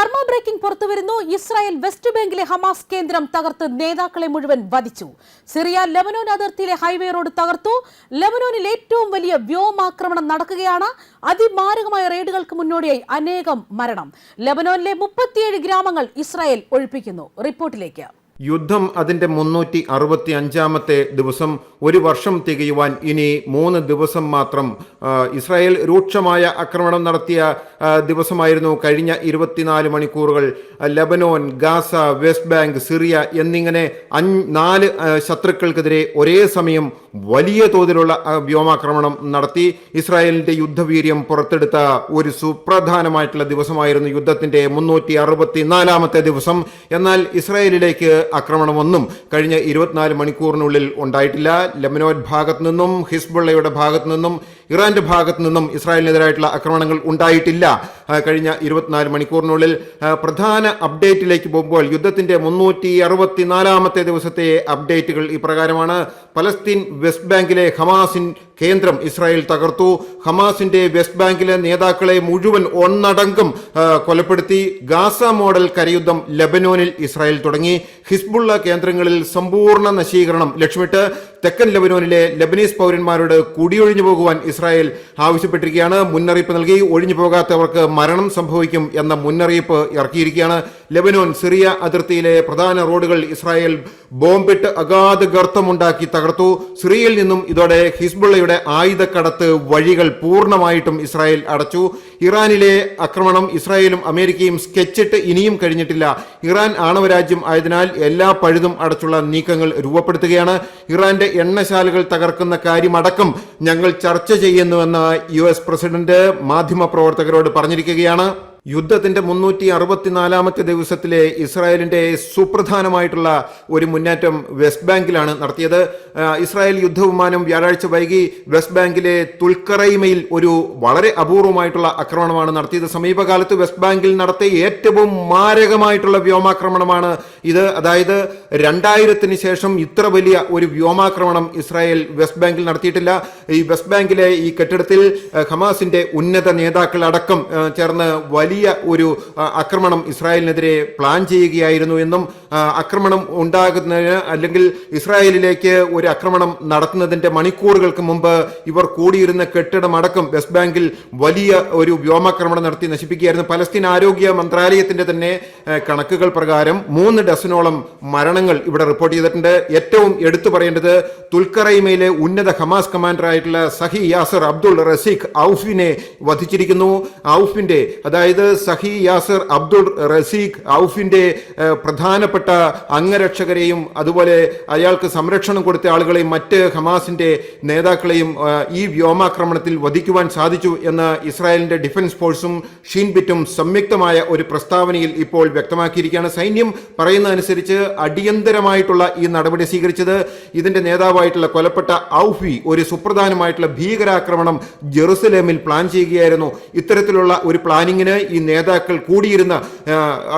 കർമ്മ ബ്രേക്കിംഗ് പുറത്തുവരുന്നു. Israel west ബാങ്കിലെ ഹമാസ് കേന്ദ്രം തകർത്ത് നേതാക്കളെ മുഴുവൻ വധിച്ചു. സിറിയ ലെബനോൻ അതിർത്തിയിലെ ഹൈവേ റോഡ് തകർത്തു. ലെബനോനിൽ ഏറ്റവും വലിയ വ്യോമാക്രമണം നടക്കുകയാണ്. അതിമാരകമായ റെയ്ഡുകൾക്ക് മുന്നോടിയായി അനേകം മരണം. ലെബനോനിലെ മുപ്പത്തിയേഴ് ഗ്രാമങ്ങൾ ഇസ്രായേൽ ഒഴിപ്പിക്കുന്നു. റിപ്പോർട്ടിലേക്ക്. യുദ്ധം അതിന്റെ മുന്നൂറ്റി അറുപത്തി അഞ്ചാമത്തെ ദിവസം ഒരു വർഷം തികയുവാൻ ഇനി മൂന്ന് ദിവസം മാത്രം. ഇസ്രായേൽ രൂക്ഷമായ ആക്രമണം നടത്തിയ ദിവസമായിരുന്നു കഴിഞ്ഞ ഇരുപത്തിനാല് മണിക്കൂറുകൾ. Lebanon Gaza West Bank Syria എന്നിങ്ങനെ അഞ്ച് നാല് ശത്രുക്കൾക്കെതിരെ ഒരേ സമയം വലിയ തോതിലുള്ള വ്യോമാക്രമണം നടത്തി. ഇസ്രായേലിന്റെ യുദ്ധവീര്യം പുറത്തെടുത്ത ഒരു സുപ്രധാനമായിട്ടുള്ള ദിവസമായിരുന്നു യുദ്ധത്തിന്റെ മുന്നൂറ്റി അറുപത്തിനാലാമത്തെ ദിവസം. എന്നാൽ ഇസ്രായേലിലേക്ക് ആക്രമണമൊന്നും കഴിഞ്ഞ ഇരുപത്തിനാല് മണിക്കൂറിനുള്ളിൽ ഉണ്ടായിട്ടില്ല. ലെബനോൻ ഭാഗത്തു നിന്നും ഹിസ്ബുള്ളയുടെ ഭാഗത്തു നിന്നും ഇറാന്റെ ഭാഗത്തു നിന്നും ഇസ്രായേലിനെതിരായിട്ടുള്ള ആക്രമണങ്ങൾ ഉണ്ടായിട്ടില്ല. കഴിഞ്ഞ ഇരുപത്തിനാല് മണിക്കൂറിനുള്ളിൽ പ്രധാന അപ്ഡേറ്റിലേക്ക് പോകുമ്പോൾ യുദ്ധത്തിന്റെ മുന്നൂറ്റി അറുപത്തിനാലാമത്തെ ദിവസത്തെ അപ്ഡേറ്റുകൾ ഇപ്രകാരമാണ് പലസ്തീൻ വെസ്റ്റ് ബാങ്കിലെ ഹമാസിൻ കേന്ദ്രം ഇസ്രായേൽ തകർത്തു. ഹമാസിന്റെ വെസ്റ്റ് ബാങ്കിലെ നേതാക്കളെ മുഴുവൻ ഒന്നടങ്കം കൊലപ്പെടുത്തി. ഗാസ മോഡൽ കരയുദ്ധം ലബനോനിൽ ഇസ്രായേൽ തുടങ്ങി. ഹിസ്ബുള്ള കേന്ദ്രങ്ങളിൽ സമ്പൂർണ നശീകരണം ലക്ഷ്യമിട്ട് തെക്കൻ ലബനോനിലെ ലബനീസ് പൗരന്മാരോട് കുടിയൊഴിഞ്ഞു പോകുവാൻ ഇസ്രായേൽ ആവശ്യപ്പെട്ടിരിക്കുകയാണ്. മുന്നറിയിപ്പ് നൽകി. ഒഴിഞ്ഞു പോകാത്തവർക്ക് മരണം സംഭവിക്കും എന്ന മുന്നറിയിപ്പ് ഇറക്കിയിരിക്കുകയാണ്. ലെബനോൻ സിറിയ അതിർത്തിയിലെ പ്രധാന റോഡുകൾ ഇസ്രായേൽ ബോംബിട്ട് അഗാധ ഗർത്തമുണ്ടാക്കി തകർത്തു. സിറിയയിൽ നിന്നും ഇതോടെ ഹിസ്ബുള്ളയുടെ ആയുധക്കടത്ത് വഴികൾ പൂർണമായിട്ടും ഇസ്രായേൽ അടച്ചു. ഇറാനിലെ ആക്രമണം ഇസ്രായേലും അമേരിക്കയും സ്കെച്ചിട്ട് ഇനിയും കഴിഞ്ഞിട്ടില്ല. ഇറാൻ ആണവരാജ്യം ആയതിനാൽ എല്ലാ പഴുതും അടച്ചുള്ള നീക്കങ്ങൾ രൂപപ്പെടുത്തുകയാണ്. ഇറാന്റെ എണ്ണശാലകൾ തകർക്കുന്ന കാര്യമടക്കം ഞങ്ങൾ ചർച്ച ചെയ്യുന്നുവെന്ന് യു എസ് പ്രസിഡന്റ് മാധ്യമപ്രവർത്തകരോട് പറഞ്ഞിരിക്കുകയാണ്. യുദ്ധത്തിന്റെ മുന്നൂറ്റി അറുപത്തിനാലാമത്തെ ദിവസത്തിലെ ഇസ്രായേലിന്റെ സുപ്രധാനമായിട്ടുള്ള ഒരു മുന്നേറ്റം വെസ്റ്റ് ബാങ്കിലാണ് നടത്തിയത്. ഇസ്രായേൽ യുദ്ധവിമാനം വ്യാഴാഴ്ച വൈകി വെസ്റ്റ് ബാങ്കിലെ തുൽക്കറൈമയിൽ ഒരു വളരെ അപൂർവമായിട്ടുള്ള ആക്രമണമാണ് നടത്തിയത്. സമീപകാലത്ത് വെസ്റ്റ് ബാങ്കിൽ നടത്തിയ ഏറ്റവും മാരകമായിട്ടുള്ള വ്യോമാക്രമണമാണ് ഇത്. അതായത് രണ്ടായിരത്തിന് ശേഷം ഇത്ര വലിയ ഒരു വ്യോമാക്രമണം ഇസ്രായേൽ വെസ്റ്റ് ബാങ്കിൽ നടത്തിയിട്ടില്ല. ഈ വെസ്റ്റ് ബാങ്കിലെ ഈ കെട്ടിടത്തിൽ ഹമാസിന്റെ ഉന്നത നേതാക്കൾ അടക്കം ചേർന്ന് വലിയ ഒരു ആക്രമണം ഇസ്രായേലിനെതിരെ പ്ലാൻ ചെയ്യുകയായിരുന്നു എന്നും ആക്രമണം ഉണ്ടാകുന്നതിന് അല്ലെങ്കിൽ ഇസ്രായേലിലേക്ക് ഒരു ആക്രമണം നടത്തുന്നതിന്റെ മണിക്കൂറുകൾക്ക് മുമ്പ് ഇവർ കൂടിയിരുന്ന കെട്ടിടം അടക്കം വെസ്റ്റ് ബാങ്കിൽ വലിയ ഒരു വ്യോമാക്രമണം നടത്തി നശിപ്പിക്കുകയായിരുന്നു. പലസ്തീൻ ആരോഗ്യ മന്ത്രാലയത്തിന്റെ തന്നെ കണക്കുകൾ പ്രകാരം മൂന്ന് ഡസനോളം മരണങ്ങൾ ഇവിടെ റിപ്പോർട്ട് ചെയ്തിട്ടുണ്ട്. ഏറ്റവും എടുത്തു പറയേണ്ടത് തുൽക്കറൈമയിലെ ഉന്നത ഹമാസ് കമാൻഡർ ആയിട്ടുള്ള സഹി യാസർ അബ്ദുൾ റസീഖ് ഔഫിനെ വധിച്ചിരിക്കുന്നു. ഔഫിന്റെ അതായത് സഹി യാസർ അബ്ദുൾ റസീഖ് ഔഫിന്റെ പ്രധാനപ്പെട്ട അംഗരക്ഷകരെയും അതുപോലെ അയാൾക്ക് സംരക്ഷണം കൊടുത്ത ആളുകളെയും മറ്റ് ഹമാസിന്റെ നേതാക്കളെയും ഈ വ്യോമാക്രമണത്തിൽ വധിക്കുവാൻ സാധിച്ചു എന്ന് ഇസ്രായേലിന്റെ ഡിഫൻസ് ഫോഴ്സും ഷീൻബിറ്റും സംയുക്തമായ ഒരു പ്രസ്താവനയിൽ ഇപ്പോൾ വ്യക്തമാക്കിയിരിക്കുകയാണ്. സൈന്യം പറയുന്നതനുസരിച്ച് അടിയന്തരമായിട്ടുള്ള ഈ നടപടി സ്വീകരിച്ചത് ഇതിന്റെ നേതാവായിട്ടുള്ള കൊലപ്പെട്ട ഔഫി ഒരു സുപ്രധാനമായിട്ടുള്ള ഭീകരാക്രമണം ജെറുസലേമിൽ പ്ലാൻ ചെയ്യുകയായിരുന്നു. ഇത്തരത്തിലുള്ള ഒരു പ്ലാനിങ്ങിന് ഈ നേതാക്കൾ കൂടിയിരുന്ന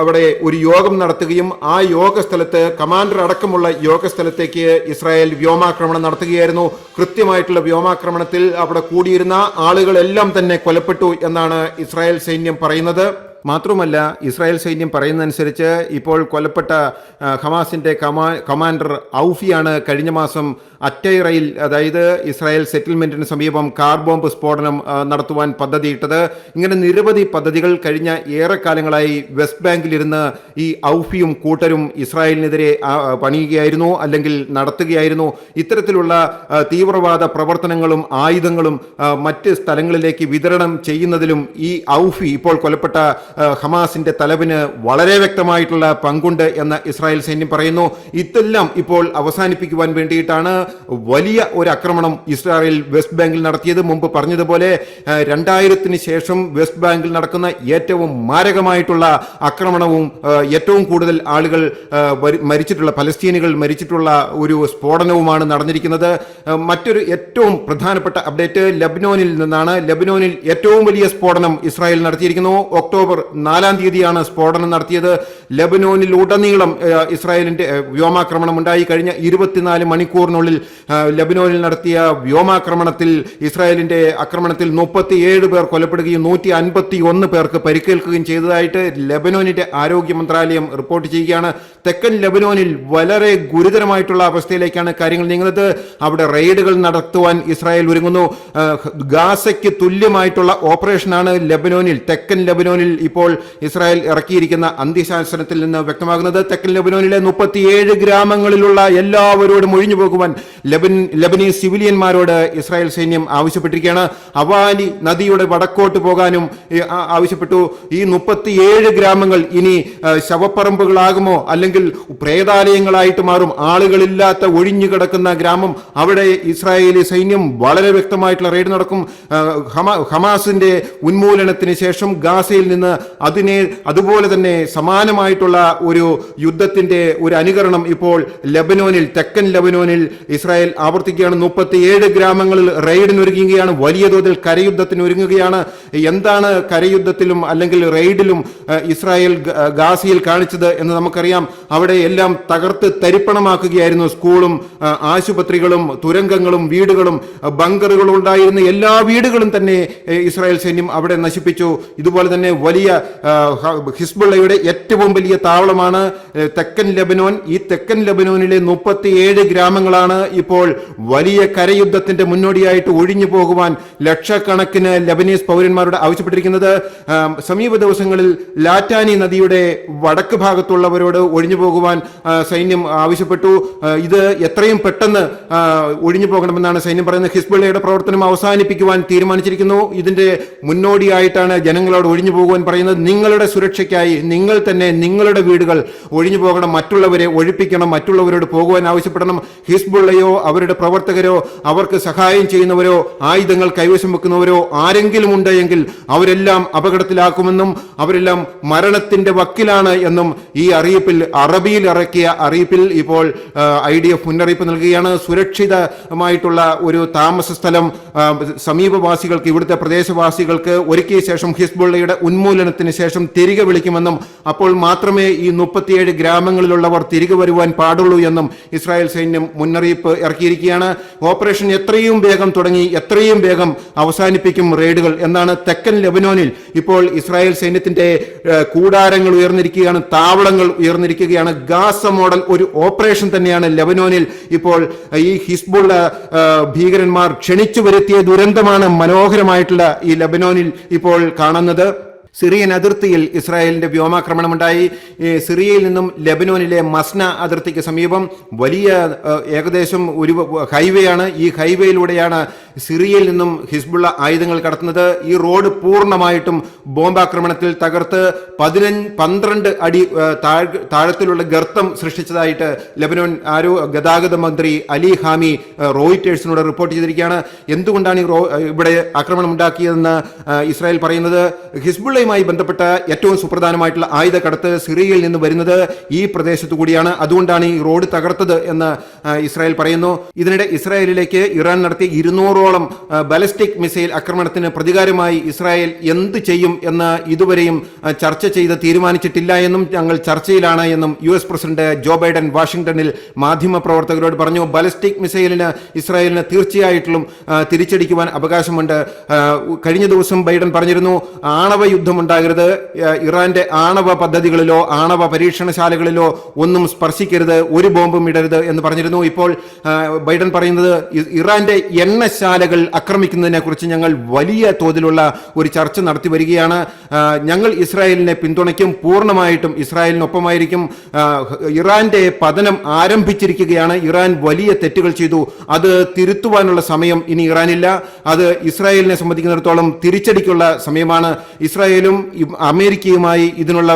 അവിടെ ഒരു യോഗം നടത്തുകയും ആ യോഗ സ്ഥലത്ത് കമാൻഡർ അടക്കമുള്ള യോഗ സ്ഥലത്തേക്ക് ഇസ്രായേൽ വ്യോമാക്രമണം നടത്തുകയായിരുന്നു. കൃത്യമായിട്ടുള്ള വ്യോമാക്രമണത്തിൽ അവിടെ കൂടിയിരുന്ന ആളുകളെല്ലാം തന്നെ കൊലപ്പെട്ടു എന്നാണ് ഇസ്രായേൽ സൈന്യം പറയുന്നത്. മാത്രമല്ല ഇസ്രായേൽ സൈന്യം പറയുന്നതനുസരിച്ച് ഇപ്പോൾ കൊല്ലപ്പെട്ട ഹമാസിന്റെ കമാ കമാൻഡർ ഔഫിയാണ് കഴിഞ്ഞ മാസം അറ്റൈറയിൽ അതായത് ഇസ്രായേൽ സെറ്റിൽമെന്റിന് സമീപം കാർ ബോംബ് സ്ഫോടനം നടത്തുവാൻ പദ്ധതിയിട്ടത്. ഇങ്ങനെ നിരവധി പദ്ധതികൾ കഴിഞ്ഞ ഏറെക്കാലങ്ങളായി വെസ്റ്റ് ബാങ്കിലിരുന്ന് ഈ ഔഫിയും കൂട്ടരും ഇസ്രായേലിനെതിരെ പണിയുകയായിരുന്നു അല്ലെങ്കിൽ നടത്തുകയായിരുന്നു. ഇത്തരത്തിലുള്ള തീവ്രവാദ പ്രവർത്തനങ്ങളും ആയുധങ്ങളും മറ്റ് സ്ഥലങ്ങളിലേക്ക് വിതരണം ചെയ്യുന്നതിലും ഈ ഔഫി ഇപ്പോൾ കൊല്ലപ്പെട്ട ഹമാസിന്റെ തലവിന് വളരെ വ്യക്തമായിട്ടുള്ള പങ്കുണ്ട് എന്ന് ഇസ്രായേൽ സൈന്യം പറയുന്നു. ഇതെല്ലാം ഇപ്പോൾ അവസാനിപ്പിക്കുവാൻ വേണ്ടിയിട്ടാണ് വലിയ ഒരു ആക്രമണം ഇസ്രായേൽ വെസ്റ്റ് ബാങ്കിൽ നടത്തിയത്. മുമ്പ് പറഞ്ഞതുപോലെ രണ്ടായിരത്തിന് ശേഷം വെസ്റ്റ് ബാങ്കിൽ നടക്കുന്ന ഏറ്റവും മാരകമായിട്ടുള്ള ആക്രമണവും ഏറ്റവും കൂടുതൽ ആളുകൾ മരിച്ചിട്ടുള്ള പലസ്തീനികൾ മരിച്ചിട്ടുള്ള ഒരു സ്ഫോടനവുമാണ് നടന്നിരിക്കുന്നത്. മറ്റൊരു ഏറ്റവും പ്രധാനപ്പെട്ട അപ്ഡേറ്റ് ലബ്നോനിൽ നിന്നാണ്. ലബ്നോനിൽ ഏറ്റവും വലിയ സ്ഫോടനം ഇസ്രായേൽ നടത്തിയിരിക്കുന്നു. ഒക്ടോബർ നാലാം തീയതിയാണ് സ്ഫോടനം നടത്തിയത്. ലബനോനിൽ ഉടനീളം ഇസ്രായേലിന്റെ വ്യോമാക്രമണം ഉണ്ടായി കഴിഞ്ഞ ഇരുപത്തിനാല് മണിക്കൂറിനുള്ളിൽ ലെബനോനിൽ നടത്തിയ വ്യോമാക്രമണത്തിൽ ഇസ്രായേലിന്റെ ആക്രമണത്തിൽ മുപ്പത്തിയേഴ് പേർ കൊലപ്പെടുകയും നൂറ്റി അൻപത്തി ഒന്ന് പേർക്ക് പരിക്കേൽക്കുകയും ചെയ്തതായിട്ട് ലബനോനിന്റെ ആരോഗ്യ മന്ത്രാലയം റിപ്പോർട്ട് ചെയ്യുകയാണ്. തെക്കൻ ലെബനോനിൽ വളരെ ഗുരുതരമായിട്ടുള്ള അവസ്ഥയിലേക്കാണ് കാര്യങ്ങൾ നീങ്ങുന്നത്. അവിടെ റെയ്ഡുകൾ നടത്തുവാൻ ഇസ്രായേൽ ഒരുങ്ങുന്നു. ഗാസയ്ക്ക് തുല്യമായിട്ടുള്ള ഓപ്പറേഷനാണ് ലെബനോനിൽ തെക്കൻ ലെബനോനിൽ ഇപ്പോൾ ഇസ്രായേൽ ഇറക്കിയിരിക്കുന്ന അന്ത്യശാസനത്തിൽ നിന്ന് വ്യക്തമാകുന്നത്. തെക്കൻ ലെബനോനിലെ മുപ്പത്തിയേഴ് ഗ്രാമങ്ങളിലുള്ള എല്ലാവരോടും ഒഴിഞ്ഞു പോകുവാൻ ലെബൻ ലബനീസ് സിവിലിയന്മാരോട് ഇസ്രായേൽ സൈന്യം ആവശ്യപ്പെട്ടിരിക്കുകയാണ്. അവാനി നദിയുടെ വടക്കോട്ട് പോകാനും ആവശ്യപ്പെട്ടു. ഈ മുപ്പത്തിയേഴ് ഗ്രാമങ്ങൾ ഇനി ശവപ്പറമ്പുകളാകുമോ അല്ലെങ്കിൽ പ്രേതാലയങ്ങളായിട്ട് മാറും. ആളുകളില്ലാത്ത ഒഴിഞ്ഞു കിടക്കുന്ന ഗ്രാമം. അവിടെ ഇസ്രായേലി സൈന്യം വളരെ വ്യക്തമായിട്ടുള്ള റെയ്ഡ് നടക്കും. ഹമാസിന്റെ ഉന്മൂലനത്തിന് ശേഷം ഗാസയിൽ നിന്ന് അതിനെ അതുപോലെ തന്നെ സമാനമായിട്ടുള്ള ഒരു യുദ്ധത്തിന്റെ ഒരു അനുകരണം ഇപ്പോൾ ലബനോനിൽ തെക്കൻ ലബനോനിൽ ഇസ്രായേൽ ആവർത്തിക്കുകയാണ്. മുപ്പത്തിയേഴ് ഗ്രാമങ്ങളിൽ റെയ്ഡിന് ഒരുങ്ങുകയാണ് വലിയ തോതിൽ കരയുദ്ധത്തിന് ഒരുങ്ങുകയാണ് എന്താണ് കരയുദ്ധത്തിലും അല്ലെങ്കിൽ റെയ്ഡിലും ഇസ്രായേൽ ഗാസയിൽ കാണിച്ചത് എന്ന് നമുക്കറിയാം. അവിടെ എല്ലാം തകർത്ത് തരിപ്പണമാക്കുകയായിരുന്നു സ്കൂളും ആശുപത്രികളും തുരങ്കങ്ങളും വീടുകളും ബങ്കറുകളും ഉണ്ടായിരുന്ന എല്ലാ വീടുകളും തന്നെ ഇസ്രായേൽ സൈന്യം അവിടെ നശിപ്പിച്ചു. ഇതുപോലെ തന്നെ വലിയ ഹിസ്ബുള്ളയുടെ ഏറ്റവും വലിയ താവളമാണ് തെക്കൻ ലബനോൻ. ഈ തെക്കൻ ലബനോനിലെ മുപ്പത്തിയേഴ് ഗ്രാമങ്ങളാണ് ഇപ്പോൾ വലിയ കരയുദ്ധത്തിന്റെ മുന്നോടിയായിട്ട് ഒഴിഞ്ഞു പോകുവാൻ ലക്ഷക്കണക്കിന് ലബനീസ് പൗരന്മാരോട് ആവശ്യപ്പെട്ടിരിക്കുന്നത്. സമീപ ദിവസങ്ങളിൽ ലാറ്റാനി നദിയുടെ വടക്ക് ഭാഗത്തുള്ളവരോട് ഒഴിഞ്ഞു പോകുവാൻ സൈന്യം ആവശ്യപ്പെട്ടു. ഇത് എത്രയും പെട്ടെന്ന് ഒഴിഞ്ഞു പോകണമെന്നാണ് സൈന്യം പറയുന്നത്. ഹിസ്ബുള്ളയുടെ പ്രവർത്തനം അവസാനിപ്പിക്കുവാൻ തീരുമാനിച്ചിരിക്കുന്നു. ഇതിന്റെ മുന്നോടിയായിട്ടാണ് ജനങ്ങളോട് ഒഴിഞ്ഞു പോകുവാൻ പറയുന്നത്. നിങ്ങളുടെ സുരക്ഷയ്ക്കായി നിങ്ങൾ തന്നെ നിങ്ങളുടെ വീടുകൾ ഒഴിഞ്ഞു പോകണം മറ്റുള്ളവരെ ഒഴിപ്പിക്കണം മറ്റുള്ളവരോട് പോകുവാൻ ആവശ്യപ്പെടണം. ഹിസ്ബുള്ളയോ അവരുടെ പ്രവർത്തകരോ അവർക്ക് സഹായം ചെയ്യുന്നവരോ ആയുധങ്ങൾ കൈവശം വെക്കുന്നവരോ ആരെങ്കിലും ഉണ്ട് എങ്കിൽ അവരെല്ലാം അപകടത്തിലാക്കുമെന്നും അവരെല്ലാം മരണത്തിന്റെ വക്കിലാണ് എന്നും ഈ അറിയിപ്പിൽ അറബിയിൽ ഇറക്കിയ അറിയിപ്പിൽ ഇപ്പോൾ ഐ ഡി എഫ് മുന്നറിയിപ്പ് നൽകുകയാണ്. സുരക്ഷിതമായിട്ടുള്ള ഒരു താമസ സ്ഥലം സമീപവാസികൾക്ക് ഇവിടുത്തെ പ്രദേശവാസികൾക്ക് ഒരുക്കിയ ശേഷം ഹിസ്ബുള്ളയുടെ ഉന്മൂലനത്തിന് ശേഷം തിരികെ വിളിക്കുമെന്നും അപ്പോൾ മാത്രമേ ഈ മുപ്പത്തിയേഴ് ഗ്രാമങ്ങളിലുള്ളവർ തിരികെ വരുവാൻ പാടുള്ളൂ എന്നും ഇസ്രായേൽ സൈന്യം മുന്നറിയിപ്പ് ഇറക്കിയിരിക്കുകയാണ്. ഓപ്പറേഷൻ എത്രയും വേഗം തുടങ്ങി എത്രയും വേഗം അവസാനിപ്പിക്കും റെയ്ഡുകൾ എന്നാണ് തെക്കൻ ലെബനോനിൽ ഇപ്പോൾ ഇസ്രായേൽ സൈന്യത്തിന്റെ കൂടാരങ്ങൾ ഉയർന്നിരിക്കുകയാണ് താവളങ്ങൾ ഉയർന്നിരിക്കുകയാണ്. ഗാസ മോഡൽ ഒരു ഓപ്പറേഷൻ തന്നെയാണ് ലെബനോനിൽ. ഇപ്പോൾ ഈ ഹിസ്ബുള്ള ഭീകരന്മാർ ക്ഷണിച്ചു വരുത്തിയ ദുരന്തമാണ് മനോഹരമായിട്ടുള്ള ഈ ലെബനോനിൽ ഇപ്പോൾ കാണുന്നത്. സിറിയൻ അതിർത്തിയിൽ ഇസ്രായേലിന്റെ വ്യോമാക്രമണമുണ്ടായി. സിറിയയിൽ നിന്നും ലെബനോനിലെ മസ്ന അതിർത്തിക്ക് സമീപം വലിയ ഏകദേശം ഒരു ഹൈവേ ആണ് ഈ ഹൈവേയിലൂടെയാണ് സിറിയയിൽ നിന്നും ഹിസ്ബുള്ള ആയുധങ്ങൾ കടത്തുന്നത്. ഈ റോഡ് പൂർണമായിട്ടും ബോംബാക്രമണത്തിൽ തകർത്ത് പതിനഞ്ച് പന്ത്രണ്ട് അടി താഴത്തിലുള്ള ഗർത്തം സൃഷ്ടിച്ചതായിട്ട് ലെബനോൻ ആരോ ഗതാഗത മന്ത്രി അലി ഹാമി റോയിറ്റേഴ്സിനോട് റിപ്പോർട്ട് ചെയ്തിരിക്കുകയാണ്. എന്തുകൊണ്ടാണ് ഈ ഇവിടെ ആക്രമണം ഉണ്ടാക്കിയതെന്ന് ഇസ്രായേൽ പറയുന്നത്? ഹിസ്ബുള്ളയുമായി ബന്ധപ്പെട്ട ഏറ്റവും സുപ്രധാനമായിട്ടുള്ള ആയുധ കടത്ത് സിറിയയിൽ നിന്ന് വരുന്നത് ഈ പ്രദേശത്തു കൂടിയാണ്. അതുകൊണ്ടാണ് ഈ റോഡ് തകർത്തത് എന്ന് ഇസ്രായേൽ പറയുന്നു. ഇതിനിടെ ഇസ്രായേലിലേക്ക് ഇറാൻ നടത്തിയ ഇരുന്നൂറോളം ബാലിസ്റ്റിക് മിസൈൽ ആക്രമണത്തിന് പ്രതികാരമായി ഇസ്രായേൽ എന്ത് ചെയ്യും എന്ന് ഇതുവരെയും ചർച്ച ചെയ്ത് തീരുമാനിച്ചിട്ടില്ല എന്നും ഞങ്ങൾ ചർച്ചയിലാണ് എന്നും U S president Joe Biden വാഷിംഗ്ടണിൽ മാധ്യമപ്രവർത്തകരോട് പറഞ്ഞു. ബാലിസ്റ്റിക് മിസൈലിന് ഇസ്രായേലിന് തീർച്ചയായിട്ടും തിരിച്ചടിക്കുവാൻ അവകാശമുണ്ട്. കഴിഞ്ഞ ദിവസം ബൈഡൻ പറഞ്ഞിരുന്നു ആണവ യുദ്ധം ആ, ഇറാന്റെ ആണവ പദ്ധതികളിലോ ആണവ പരീക്ഷണശാലകളിലോ ഒന്നും സ്പർശിക്കരുത്. ഒരു ബോംബും ഇടരുത് എന്ന് പറഞ്ഞിരുന്നു. ഇപ്പോൾ ബൈഡൻ പറയുന്നത് ഇറാന്റെ എണ്ണശാലകൾ ആക്രമിക്കുന്നതിനെ കുറിച്ച് ഞങ്ങൾ വലിയ തോതിലുള്ള ഒരു ചർച്ച നടത്തി വരികയാണ്. ഞങ്ങൾ ഇസ്രായേലിനെ പിന്തുണയ്ക്കും. പൂർണമായിട്ടും ഇസ്രായേലിനൊപ്പമായിരിക്കും. ഇറാന്റെ പതനം ആരംഭിച്ചിരിക്കുകയാണ്. ഇറാൻ വലിയ തെറ്റുകൾ ചെയ്തു. അത് തിരുത്തുവാനുള്ള സമയം ഇനി ഇറാനില്ല. അത് ഇസ്രായേലിനെ സംബന്ധിക്കുന്നിടത്തോളം തിരിച്ചടിക്കുള്ള സമയമാണ്. ഇസ്രായേലും അമേരിക്കയുമായി ഇതിനുള്ള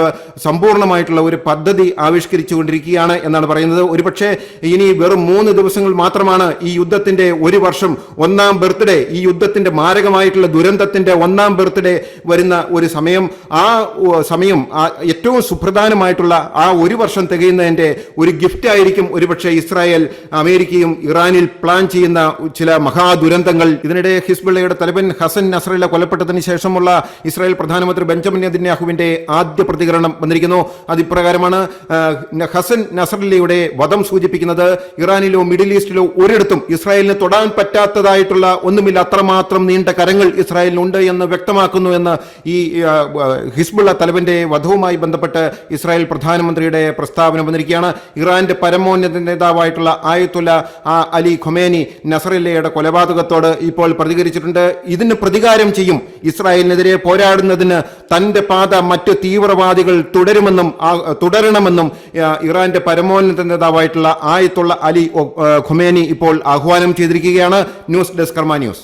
സമ്പൂർണമായിട്ടുള്ള ഒരു പദ്ധതി ആവിഷ്കരിച്ചുകൊണ്ടിരിക്കുകയാണ് എന്നാണ് പറയുന്നത്. ഒരുപക്ഷെ ഇനി വെറും മൂന്ന് ദിവസങ്ങൾ മാത്രമാണ് ഈ യുദ്ധത്തിന്റെ ഒരു വർഷം ഒന്നാം ബർത്ത്ഡേ ഈ യുദ്ധത്തിന്റെ മാരകമായിട്ടുള്ള ദുരന്തത്തിന്റെ ഒന്നാം ബർത്ത്ഡേ വരുന്ന ഒരു സമയം. ആ സമയം ഏറ്റവും സുപ്രധാനമായിട്ടുള്ള ആ ഒരു വർഷം തികയുന്നതിന്റെ ഒരു ഗിഫ്റ്റ് ആയിരിക്കും ഒരുപക്ഷെ ഇസ്രായേൽ അമേരിക്കയും ഇറാനിൽ പ്ലാൻ ചെയ്യുന്ന ചില മഹാദുരന്തങ്ങൾ. ഇതിനിടെ ഹിസ്ബുള്ളയുടെ തലവൻ ഹസൻ നസറയിലെ കൊലപ്പെട്ടതിന് ശേഷമുള്ള ഇസ്രായേൽ പ്രധാനമന്ത്രി പ്രധാനമന്ത്രി ബെഞ്ചമിൻ നെതിന്യാഹുവിന്റെ ആദ്യ പ്രതികരണം വന്നിരിക്കുന്നു. അതിപ്രകാരമാണ് ഹസൻ നസറലിയുടെ വധം സൂചിപ്പിക്കുന്നത് ഇറാനിലോ മിഡിൽ ഈസ്റ്റിലോ ഒരിടത്തും ഇസ്രായേലിന് തൊടാൻ പറ്റാത്തതായിട്ടുള്ള ഒന്നുമില്ല. അത്രമാത്രം നീണ്ട കരങ്ങൾ ഇസ്രായേലിനുണ്ട് എന്ന് വ്യക്തമാക്കുന്നു എന്ന് ഈ ഹിസ്ബുള്ള തലവന്റെ വധവുമായി ബന്ധപ്പെട്ട് ഇസ്രായേൽ പ്രധാനമന്ത്രിയുടെ പ്രസ്താവന വന്നിരിക്കുകയാണ്. ഇറാന്റെ പരമോന്നത നേതാവായിട്ടുള്ള ആയത്തുല്ല അലി ഖൊമേനി നസറില്ലയുടെ കൊലപാതകത്തോട് ഇപ്പോൾ പ്രതികരിച്ചിട്ടുണ്ട്. ഇതിന് പ്രതികാരം ചെയ്യും. ഇസ്രായേലിനെതിരെ പോരാടുന്നതിന് തന്റെ പാത മറ്റ് തീവ്രവാദികൾ തുടരുമെന്നും തുടരണമെന്നും ഇറാന്റെ പരമോന്നത നേതാവായിട്ടുള്ള ആയത്തുള്ള അലി ഖുമേനി ഇപ്പോൾ ആഹ്വാനം ചെയ്തിരിക്കുകയാണ്. News desk Karma news.